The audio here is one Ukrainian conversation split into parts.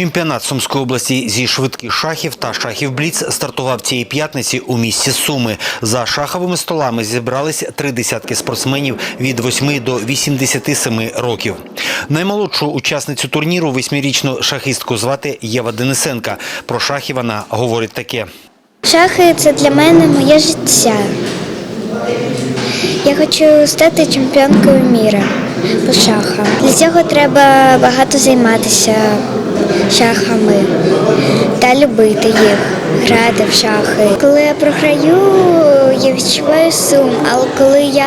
Чемпіонат Сумської області зі швидких шахів та шахів Бліц стартував цієї п'ятниці у місті Суми. За шаховими столами зібрались три десятки спортсменів від 8 до 87 років. Наймолодшу учасницю турніру, восьмирічну шахістку, звати Єва Денисенка. Про шахи вона говорить таке. Шахи це для мене моє життя. Я хочу стати чемпіонкою міра по шахам. Для цього треба багато займатися шахами та любити їх, грати в шахи. Коли я програю, я відчуваю сум, але коли я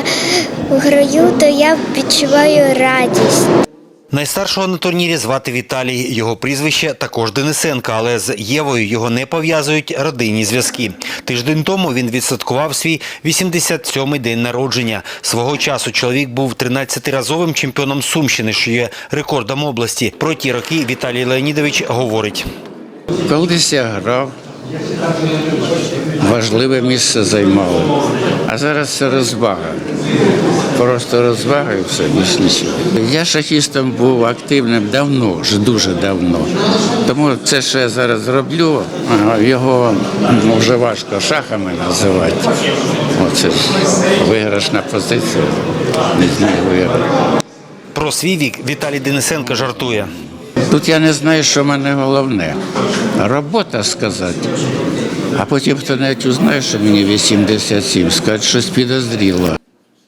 граю, то я відчуваю радість. Найстаршого на турнірі звати Віталій. Його прізвище також Денисенка, але з Євою його не пов'язують родинні зв'язки. Тиждень тому він відсвяткував свій 87-й день народження. Свого часу чоловік був 13-разовим чемпіоном Сумщини, що є рекордом області. Про ті роки Віталій Леонідович говорить. Колись я грав, важливе місце займали. А зараз це розвага. Просто розвага і все більш. Я шахістом був активним давно, вже дуже давно. Тому це, що я зараз роблю, його вже важко шахами називати. Оце виграшна позиція. Не знаю, виграти. Про свій вік Віталій Денисенко жартує. Тут я не знаю, що в мене головне. Робота сказати. А потім хто навіть узнає, що мені 87, скаже, щось підозріло.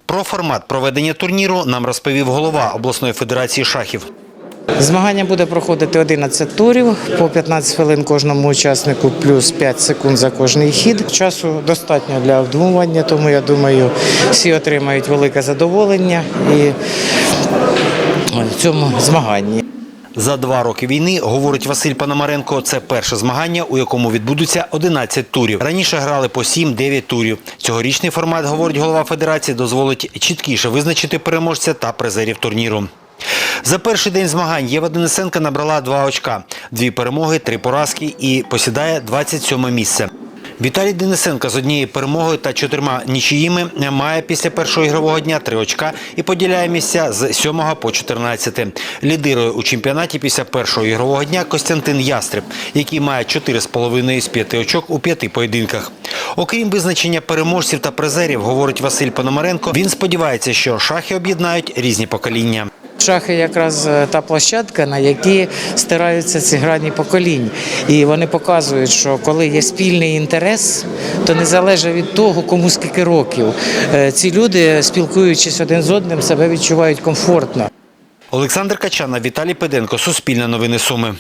Про формат проведення турніру нам розповів голова обласної федерації шахів. Змагання буде проходити 11 турів по 15 хвилин кожному учаснику, плюс 5 секунд за кожний хід. Часу достатньо для обдумування, тому я думаю, всі отримають велике задоволення і в цьому змаганні. За два роки війни, говорить Василь Пономаренко, це перше змагання, у якому відбудуться 11 турів. Раніше грали по 7-9 турів. Цьогорічний формат, говорить голова федерації, дозволить чіткіше визначити переможця та призерів турніру. За перший день змагань Єва Денисенка набрала два очка, дві перемоги, три поразки і посідає 27 місце. Віталій Денисенко з однією перемогою та чотирма нічиїми має після першого ігрового дня три очка і поділяє місця з 7 по 14. Лідирує у чемпіонаті після першого ігрового дня Костянтин Ястреб, який має 4,5 з 5 очок у п'яти поєдинках. Окрім визначення переможців та призерів, говорить Василь Пономаренко, він сподівається, що шахи об'єднають різні покоління. Шахи якраз е, та площадка, на якій стираються ці грані поколінь. І вони показують, що коли є спільний інтерес, то не залежить від того, кому скільки років. Е, Ці люди, спілкуючись один з одним, себе відчувають комфортно. Олександр Качана, Віталій Педенко, Суспільне новини Суми.